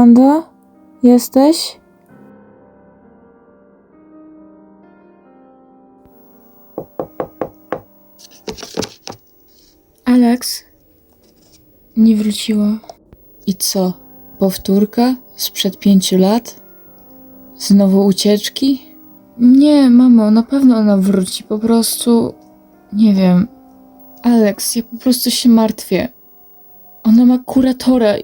Amanda? Jesteś? Alex? Nie wróciła. I co? Powtórka? Sprzed pięciu lat? Znowu ucieczki? Nie, mamo, na pewno ona wróci. Po prostu. Nie wiem. Alex, ja po prostu się martwię. Ona ma kuratora.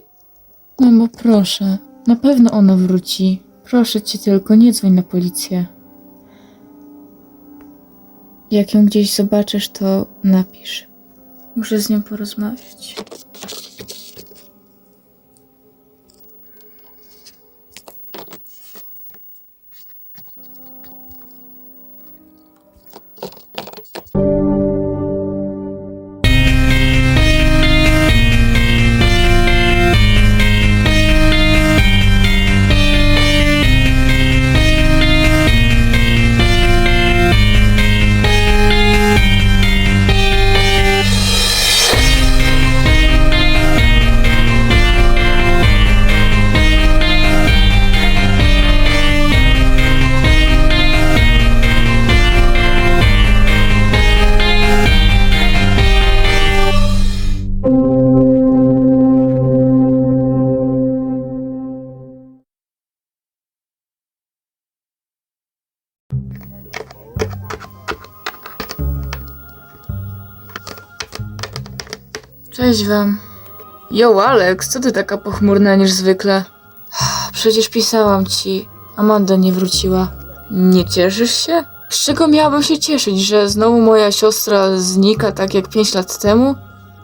Mamo, proszę. Na pewno ona wróci. Proszę cię tylko, nie dzwoń na policję. Jak ją gdzieś zobaczysz, to napisz. Muszę z nią porozmawiać. Cześć wam. Jo, Alex, co ty taka pochmurna niż zwykle? Przecież pisałam ci. Amanda nie wróciła. Nie cieszysz się? Z czego miałabym się cieszyć, że znowu moja siostra znika tak jak pięć lat temu?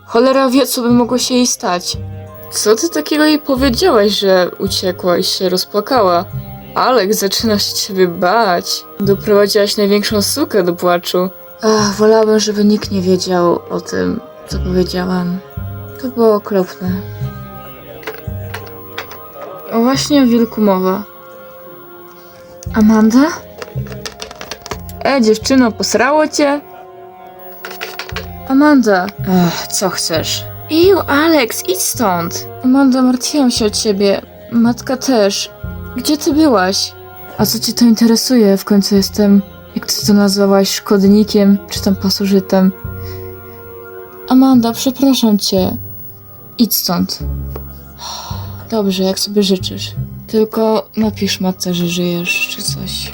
Cholera wie, co by mogło się jej stać. Co ty takiego jej powiedziałaś, że uciekła i się rozpłakała? Alex, zaczyna się ciebie bać. Doprowadziłaś największą sukę do płaczu. Ach, wolałabym, żeby nikt nie wiedział o tym, co powiedziałam. To było okropne. O właśnie o wilku mowa. Amanda? E, dziewczyno, posrało cię? Amanda. Ach, co chcesz? Iu, Alex, idź stąd. Amanda, martwiłam się o ciebie. Matka też. Gdzie ty byłaś? A co cię to interesuje? W końcu jestem, jak ty to nazwałaś, szkodnikiem, czy tam pasożytem. Amanda, przepraszam cię. Idź stąd. Dobrze, jak sobie życzysz. Tylko napisz matce, że żyjesz, czy coś.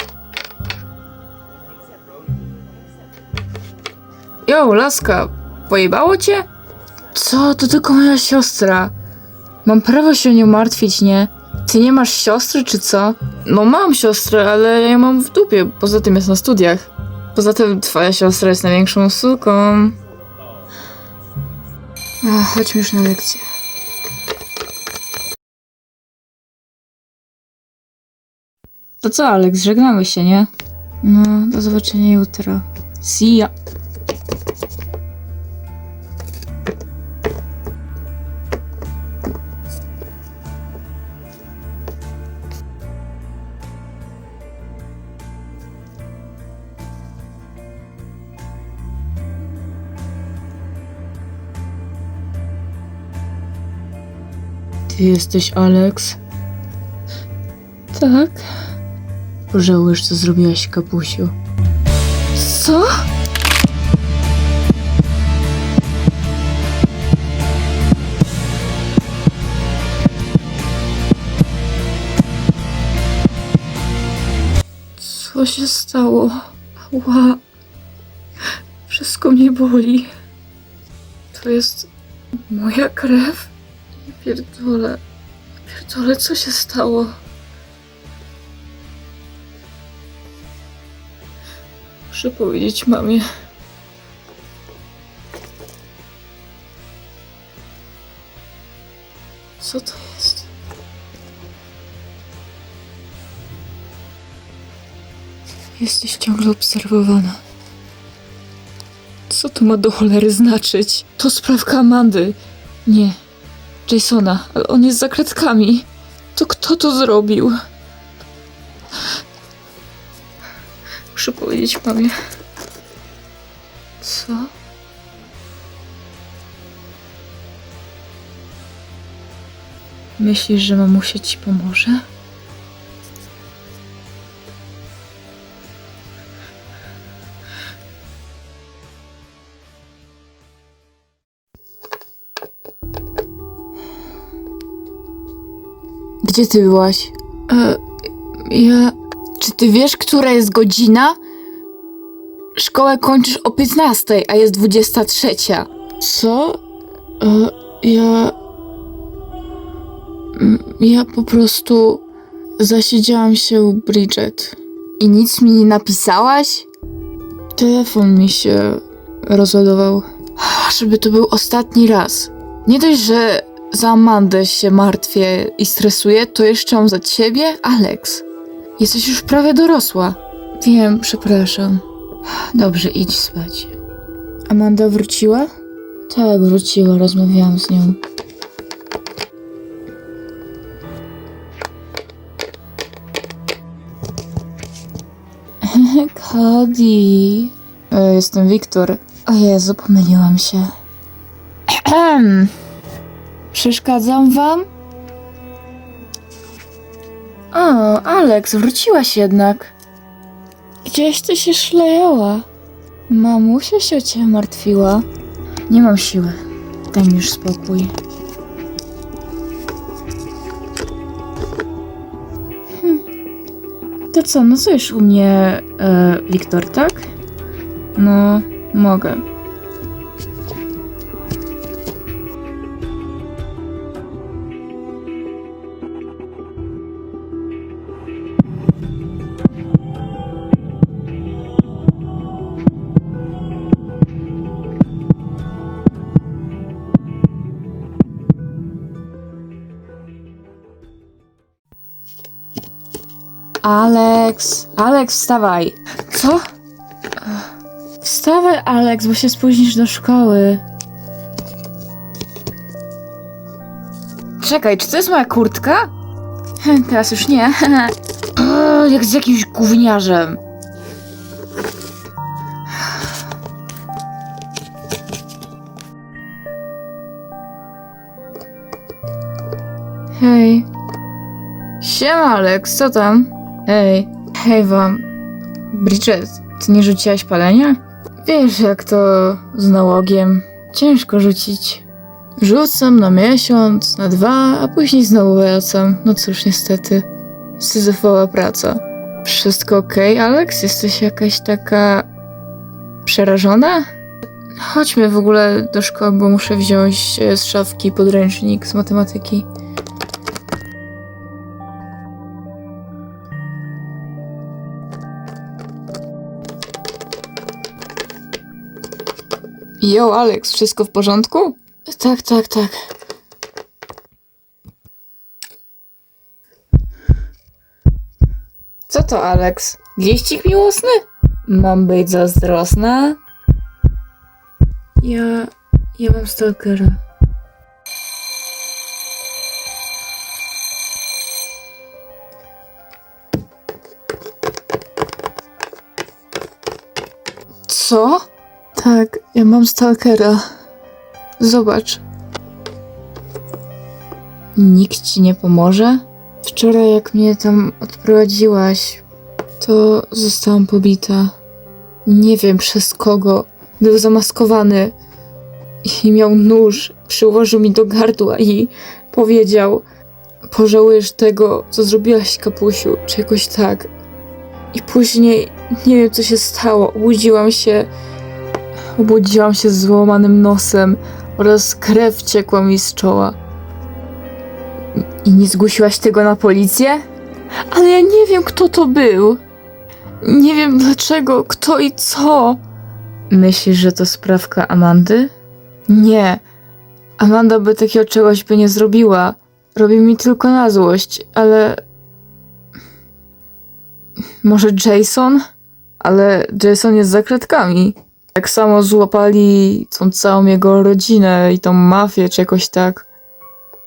Jo, laska, pojebało cię? Co? To tylko moja siostra. Mam prawo się o nią martwić, nie? Ty nie masz siostry, czy co? No mam siostrę, ale ja ją mam w dupie. Poza tym jest na studiach. Poza tym twoja siostra jest największą suką. Ach, chodźmy już na lekcję. To co, Alex, żegnamy się, nie? No, do zobaczenia jutro. See ya. Ty jesteś Alex? Tak. Pożałujesz, co zrobiłaś, kapusiu. Co? Co się stało? Ła. Wszystko mnie boli. To jest moja krew? Pierdolę. Pierdolę, co się stało? Muszę powiedzieć mamie. Co to jest? Jesteś ciągle obserwowana. Co to ma do cholery znaczyć? To sprawka Amandy. Nie. Jasona, ale on jest za kratkami. To kto to zrobił? Muszę powiedzieć mamie. Co? Myślisz, że mamusia ci pomoże? Gdzie ty byłaś? E, ja. Czy ty wiesz, która jest godzina? Szkołę kończysz o 15, a jest 23. Co? E, ja. Ja po prostu zasiedziałam się u Bridget. I nic mi nie napisałaś? Telefon mi się rozładował. Żeby to był ostatni raz. Nie dość, że za Amandę się martwię i stresuję, to jeszcze mam za ciebie, Alex. Jesteś już prawie dorosła. Wiem, przepraszam. Dobrze, idź spać. Amanda wróciła? Tak, wróciła, rozmawiałam z nią. Cody. E, Jestem Wiktor. O Jezu, pomyliłam się. Przeszkadzam wam? O, Alex, wróciłaś jednak. Gdzieś ty się szlejała. Mamusia się o ciebie martwiła. Nie mam siły. Daj mi już spokój. Hm. To co, no co już u mnie, e, Wiktor, tak? No, mogę. Alex, Alex, wstawaj. Co? Wstawaj, Alex, bo się spóźnisz do szkoły. Czekaj, czy to jest moja kurtka? Teraz już nie. O, jak z jakimś gówniarzem. Hej. Siema, Alex, co tam? Hej. Hej wam. Bridget, ty nie rzuciłaś palenia? Wiesz, jak to z nałogiem. Ciężko rzucić. Rzucam na miesiąc, na dwa, a później znowu wracam. No cóż, niestety. Syzyfowa praca. Wszystko okej, Alex? Jesteś jakaś taka... przerażona? Chodźmy w ogóle do szkoły, bo muszę wziąć e, z szafki podręcznik z matematyki. Jo, Alex, wszystko w porządku? Tak, tak, tak. Co to, Alex? Liścik miłosny? Mam być zazdrosna? Ja... ja mam stalkera. Co? Tak, ja mam stalkera. Zobacz. Nikt ci nie pomoże? Wczoraj, jak mnie tam odprowadziłaś, to zostałam pobita. Nie wiem przez kogo. Był zamaskowany i miał nóż. Przyłożył mi do gardła i powiedział: Pożałujesz tego, co zrobiłaś, kapusiu, czy jakoś tak. I później nie wiem, co się stało. Obudziłam się. Obudziłam się z złamanym nosem oraz krew ciekła mi z czoła. I nie zgłosiłaś tego na policję? Ale ja nie wiem, kto to był. Nie wiem dlaczego, kto i co. Myślisz, że to sprawka Amandy? Nie. Amanda by takiego czegoś by nie zrobiła. Robi mi tylko na złość, ale. Może Jason? Ale Jason jest za kratkami. Tak samo złapali tą całą jego rodzinę i tą mafię, czy jakoś tak.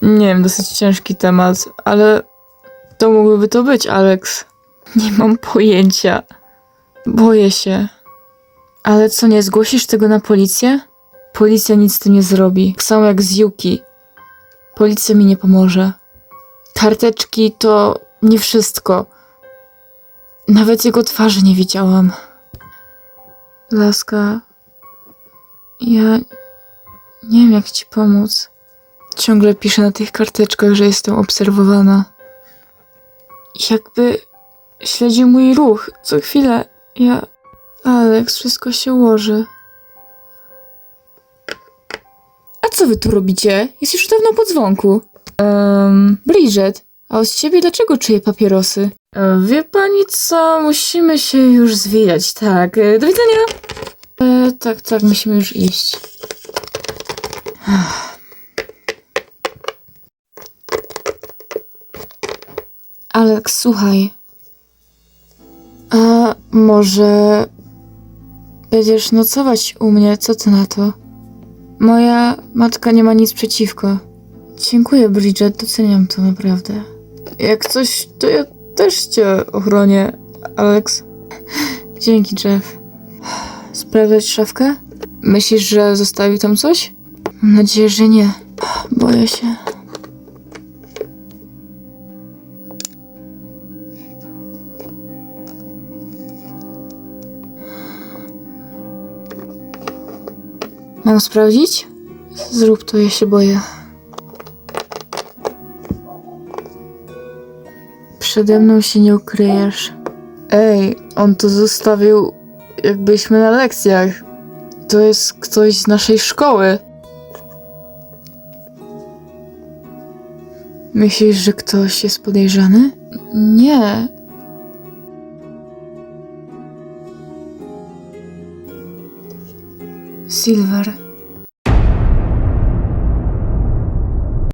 Nie wiem, dosyć ciężki temat, ale to mógłby to być, Alex. Nie mam pojęcia. Boję się. Ale co, nie zgłosisz tego na policję? Policja nic z tym nie zrobi. Tak samo jak z Yuki. Policja mi nie pomoże. Karteczki to nie wszystko. Nawet jego twarzy nie widziałam. Laska, ja nie wiem jak ci pomóc. Ciągle piszę na tych karteczkach, że jestem obserwowana. Jakby śledzi mój ruch. Co chwilę ja... Alex, wszystko się ułoży. A co wy tu robicie? Jest już dawno po dzwonku. Um, Bridget, a od ciebie dlaczego czuję papierosy? E, wie pani co, musimy się już zwijać, tak. E, do widzenia! E, tak, tak, musimy już iść. Alex, słuchaj. A może będziesz nocować u mnie? Co ty na to? Moja matka nie ma nic przeciwko. Dziękuję, Bridget, doceniam to naprawdę. Jak coś, to ja też cię ochronię, Alex. Dzięki, Jeff. Sprawdzać szafkę? Myślisz, że zostawił tam coś? Mam nadzieję, że nie. Boję się. Mam sprawdzić? Zrób to, ja się boję. Przede mną się nie ukryjesz. Ej, on to zostawił, jakbyśmy na lekcjach. To jest ktoś z naszej szkoły. Myślisz, że ktoś jest podejrzany? Nie. Silver.